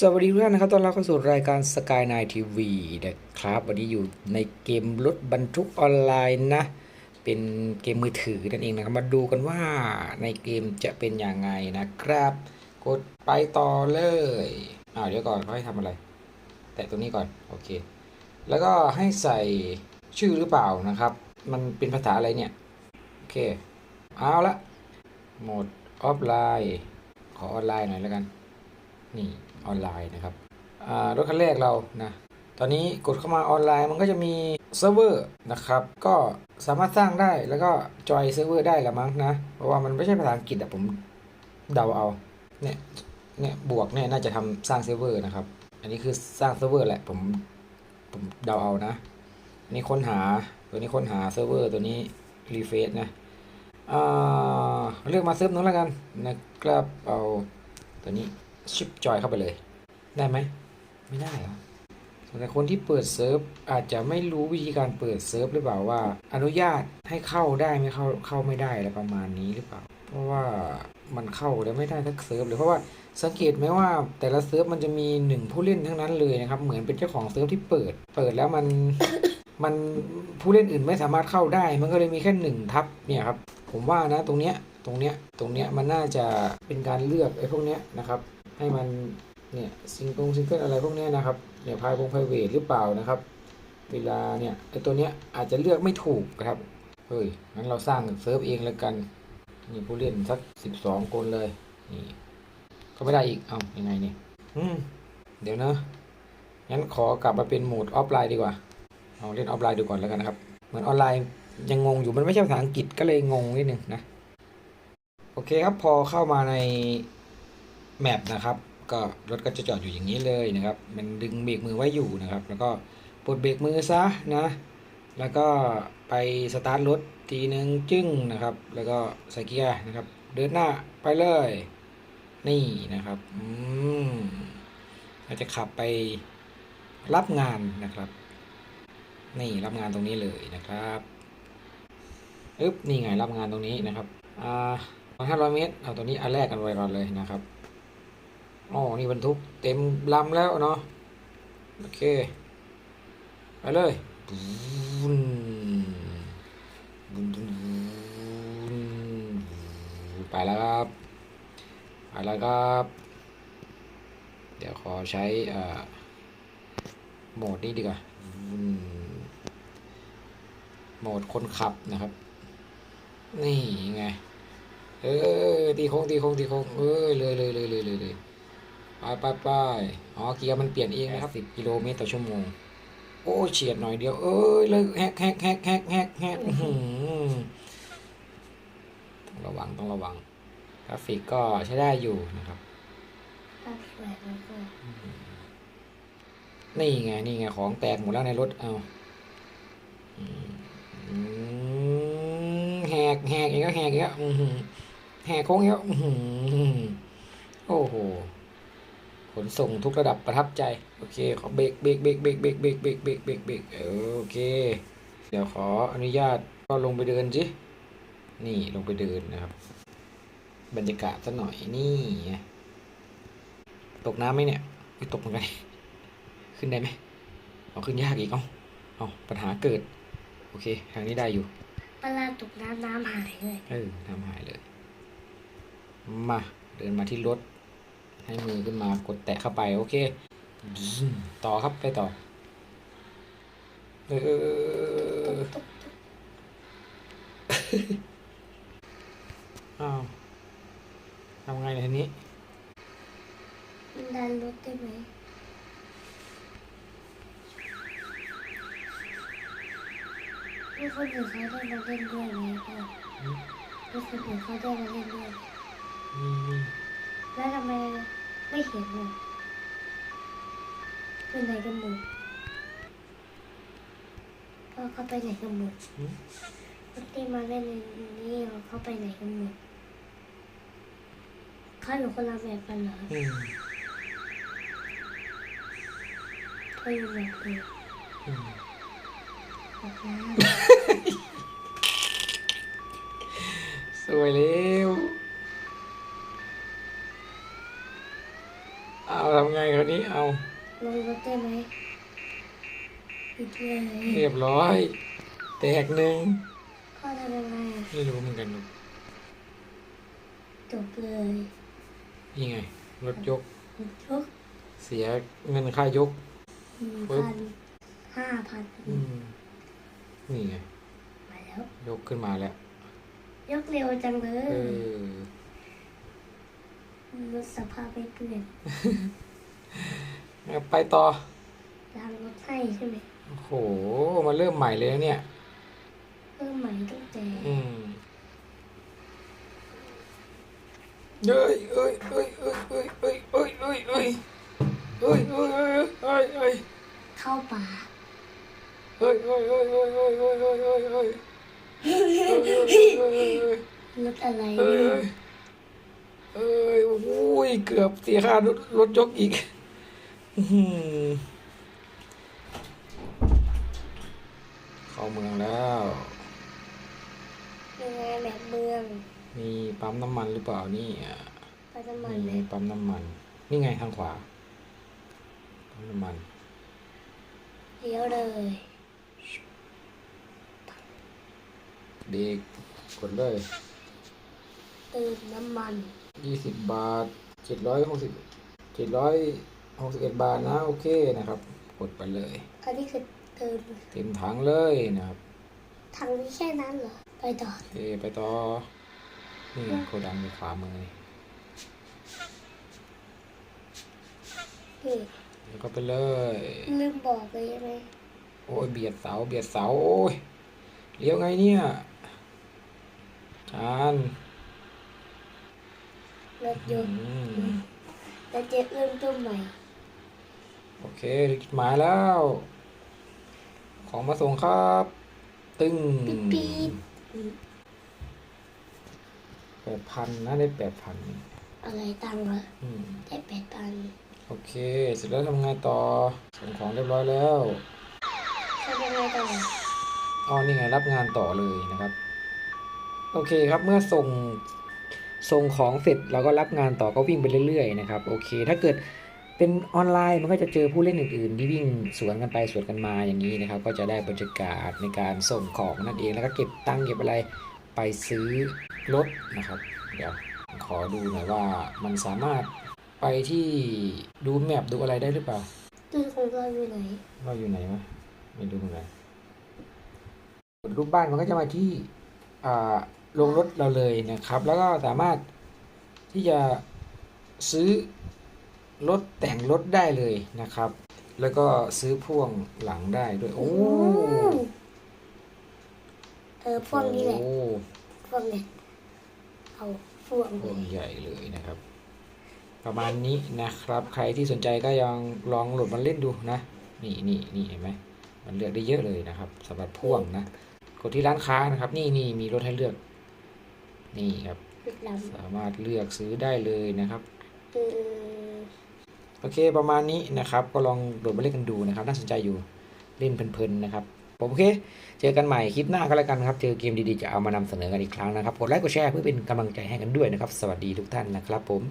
สวัสดีทุกท่านนะครับ ตอนรับเข้าสู่รายการ Sky n i g h t TV นะครับ วันนี้อยู่ในเกมรถบรรทุกออนไลน์นะ เป็นเกมมือถือนั่นเองนะครับ มาดูกันว่าในเกมจะเป็นอย่างไงนะครับ กดไปต่อเลย อ้าวเดี๋ยวก่อนเขาให้ทำอะไร แตะตรงนี้ก่อน โอเค แล้วก็ให้ใส่ชื่อหรือเปล่านะครับ มันเป็นภาษาอะไรเนี่ย โอเค เอาละโหมดออฟไลน์ ขอออนไลน์หน่อยแล้วกัน นี่ ออนไลน์นะครับรถคันแรกเรานะตอนนี้กดเข้ามาออนไลน์มันก็จะมีเซิร์ฟเวอร์นะครับ ก็สามารถสร้างได้แล้วก็จอยเซิร์ฟเวอร์ได้ละมั้งนะ เพราะว่ามันไม่ใช่ภาษาอังกฤษอะผมเดาเอาเนี่ยเนี่ยบวกเนี่ยน่าจะทำสร้างเซิร์ฟเวอร์นะครับ อันนี้คือสร้างเซิร์ฟเวอร์แหละผมผมเดาเอานะอันนี้ค้นหาตัวนี้ค้นหาเซิร์ฟเวอร์ตัวนี้รีเฟซนะอ่าเลือกมาเซิร์ฟนู้นแล้วกันนะครับเอาตัวนี้ ชิปจอยเข้าไปเลย ได้ไหม ไม่ได้เหรอส่วนแต่คนที่เปิดเซิร์ฟอาจจะไม่รู้วิธีการเปิดเซิร์ฟหรือเปล่าว่า อนุญาตให้เข้าได้ไม่เข้าเข้าไม่ได้อะไรประมาณนี้หรือเปล่า เพราะว่ามันเข้าแล้วไม่ได้ทักเซิร์ฟเลยเพราะว่าสังเกตไหมว่าแต่ละเซิร์ฟมันจะมีหนึ่งผู้เล่นทั้งนั้นเลยนะครับ เหมือนเป็นเจ้าของเซิร์ฟที่เปิด เปิดแล้วมันมันผู้เล่นอื่นไม่สามารถเข้าได้ มันก็เลยมีแค่หนึ่งทับเนี่ยครับ ผมว่านะตรงเนี้ยตรงเนี้ยตรงเนี้ยมันน่าจะเป็นการเลือกไอ้พวกเนี้ยนะครับ ให้มันเนี่ยซิงกงซิงเกิลอะไรพวกนี้นะครับเนี่ยพายวงไพเวทหรือเปล่านะครับ เวลาเนี่ยไอตัวเนี้ยอาจจะเลือกไม่ถูกนะครับเฮ้ยงั้นเราสร้างเซิร์ฟเองแล้วกันนี่ผู้เล่นสักสิบสองคนเลยนี่ก็ไม่ได้อีกเอ้ายังไงเนี่ยอืมเดี๋ยวนะงั้นขอกลับมาเป็นโหมดออฟไลน์ดีกว่าเอาเล่นออฟไลน์ดูก่อนแล้วกันนะครับ เหมือนออนไลน์ยังงงอยู่มันไม่ใช่ภาษาอังกฤษก็เลยงงนิดนึงนะโอเคครับพอเข้ามาใน แมปนะครับก็รถก็จะจอดอยู่อย่างนี้เลยนะครับ มันดึงเบรกมือไว้อยู่นะครับ แล้วก็ปลดเบรกมือซะนะ แล้วก็ไปสตาร์ทรถทีนึงจึ้งนะครับ แล้วก็ใส่เกียร์นะครับ เดินหน้าไปเลย นี่นะครับอืมเราจะขับไปรับงานนะครับ นี่รับงานตรงนี้เลยนะครับอึ๊บนี่ไงรับงานตรงนี้นะครับอ่าห้าร้อยเมตรเอาตัวนี้อันแรกกันไว้ก่อนเลยนะครับ อ๋อนี่บรรทุกเต็มลำแล้วเนาะโอเค ไปเลยบูนบูนบูนบูนไปแล้วครับไปแล้วครับ เดี๋ยวขอใช้อ่าโหมดนี้ดีกว่าโหมดคนขับนะครับ นี่ไง เออตีโค้งตีโค้งตีโค้งเออเลยเลยเลยเลยเลยเลย ไปไปไปอ๋อเกียร์มันเปลี่ยนเองนะครับสิบกิโลเมตรต่อชั่วโมง โอ้เฉียดหน่อยเดียว เอ้ยเลยแฮกแฮกแฮกแฮกแฮกแฮกอื้อหือต้องระวังต้องระวังกราฟิกก็ใช้ได้อยู่นะครับตัดสวยแล้วก็นี่ไงนี่ไงของแตกหมดแล้วในรถเอาอืมอืมแหกแหกอีกแล้วแหกอีกแล้วอื้อหือแหกโค้งอีกแล้วอื้อหือโอ้โห ขนส่งทุกระดับประทับใจ โอเค ขอเบรกเบรกเบรกเบรกเบรกเบรกเบรกเบรกเบรกเบรกโอเค เดี๋ยวขออนุญาตก็ลงไปเดินสินี่ลงไปเดินนะครับ บรรยากาศสักหน่อยนี่ตกน้ำไหมเนี่ยตกเหมือนกันขึ้นได้ไหมเอาขึ้นยากอีกเอาเอาปัญหาเกิด โอเค ทางนี้ได้อยู่เวลาตกน้ำน้ำหายเลยเออทำหายเลย มา เดินมาที่รถ ให้มือขึ้นมากดแตะเข้าไปโอเคบึ้มต่อครับไปต่อเอออ้าวทำไงเนี่ยทีนี้มันดันรถได้ไหมมีคนอื่นเขาได้มาเล่นด้วยไหมพ่อมีคนอื่นเขาได้มาเล่นด้วยมีมีแล้วทำไม ไม่เห็นเลยไปไหนกันหมดพ่อเขาไปไหนกันหมดอืมคนที่มาเล่นในนี้เขาไปไหนกันหมดเขาอยู่คนละแบบกันเหรออืมเขาอยู่แบบเดียวอืมแบบนั้นสวยเร็วเอา ทำไงคราวนี้เอาลงรถได้ไหมปิดเลยเรียบร้อย แตกหนึ่งพ่อทำยังไงอะไม่รู้เหมือนกันลูกจบเลยนี่ไงรถยกยกเสียเงินค่ายกหนึ่งปึ๊บพันห้าพันอืมนี่ไงมาแล้ว ยกขึ้นมาแล้ว ยกเร็วจังเลเอยอ รถสภาพไม่เปลี่ยนเอาไปต่อล้างรถให้ใช่ไหมโอ้โหมาเริ่มใหม่เลยนะเนี่ย เริ่มใหม่ตั้งแต่ อืมเอ้ยเอ้ยเอ้ยเอ้ยเอ้ยเอ้ยเอ้ยเอ้ยเอ้ยเอ้ยเอ้ยเอ้ยเอ้ยเอ้ยเข้าป่าเอ้ยเอ้ยเอ้ยเอ้ยเอ้ยเอ้ยเอ้ยเอ้ยเอ้ยเอ้ยรถอะไรเอ้เนี่ยยเอ้ยโอ้ยเกือบเสียค่ารถรถยกอีกอื้อหือเข้าเมืองแล้วยังไงแบบเมือง มีปั๊มน้ำมันหรือเปล่านี่ไปน้ำมันนี่เลไงยปั๊มน้ำมัน นี่ไงทางขวา ปั๊มน้ำมันเลี้ยวเลยเบรกกดเลยเติมน้ำมัน ยี่สิบบาทเจ็ดร้อยหกสิบเจ็ดร้อยหกสิบเอ็ดบาทนะโอเคนะครับ กดไปเลย อันนี้คือเติมเต็มถังเลยนะครับทางนี้แค่นั้นเหรอ ไปต่อโอเคไปต่อ นี่โกดังอยู่ขวามือนี่แล้วก็ไปเลย ลืมบอกเลยใช่ไหมโอ้ยเบียดเสาเบียดเสาโอ้ยเลี้ยวไงเนี่ยจาน รถยอืนต์มแล้วจะเริ่มต้นใหม่ โอเคถึงจุดหมายแล้ว ของมาส่งครับ ตึ้งปี๊ดปี๊ดอืมแปดพันนะได้แปดพันอะไรตังค์เหรออืมได้แปดพันโอเค เสร็จแล้วทำไงต่อส่งของเรียบร้อยแล้วทำยังไงต่ออ๋อนี่ไงรับงานต่อเลยนะครับ โอเคครับเมื่อส่ง ส่งของเสร็จเราก็รับงานต่อก็วิ่งไปเรื่อยๆนะครับโอเค ถ้าเกิดเป็นออนไลน์มันก็จะเจอผู้เล่นอื่นๆ ที่วิ่งสวนกันไปสวนกันมาอย่างนี้นะครับ ก็จะได้บรรยากาศในการส่งของนั่นเองแล้วก็เก็บตังค์เก็บอะไรไปซื้อรถนะครับ เดี๋ยวขอดูหน่อยว่ามันสามารถไปที่ดูแมปดูอะไรได้หรือเปล่าตู้ของเราอยู่ไหนว่าอยู่ไหนวะไม่ดูเหมือนกันกดรูปบ้านมันก็จะมาที่อ่า ลงรถเราเลยนะครับ แล้วก็สามารถที่จะซื้อรถแต่งรถได้เลยนะครับ แล้วก็ซื้อพ่วงหลังได้ด้วย โอ้เออพวกนี้แหละโอ้พวกเนี่ยเอาพวกพ่เลวงยใหญ่เลยนะครับ ประมาณนี้นะครับ ใครที่สนใจก็ยังลองโหลดมาเล่นดูนะ นี่นี่นี่เห็นไหมมันเลือกได้เยอะเลยนะครับสำหรับพ่วงนะกดที่ร้านค้านะครับ นี่นี่มีรถให้เลือก นี่ครับปิดลสามารถเลือกซื้อได้เลยนะครับำอืมโอเคประมาณนี้นะครับ ก็ลองโหลดมาเล่นกันดูนะครับ น่าสนใจอยู่เล่นเพลินๆนะครับผมโอเค เจอกันใหม่คลิปหน้าก็แล้วกันนะครับ เจอเกมดีๆจะเอามานำเสนอกันอีกครั้งนะครับ กดไลค์กดแชร์เพื่อเป็นกำลังใจให้กันด้วยนะครับ สวัสดีทุกท่านนะครับผม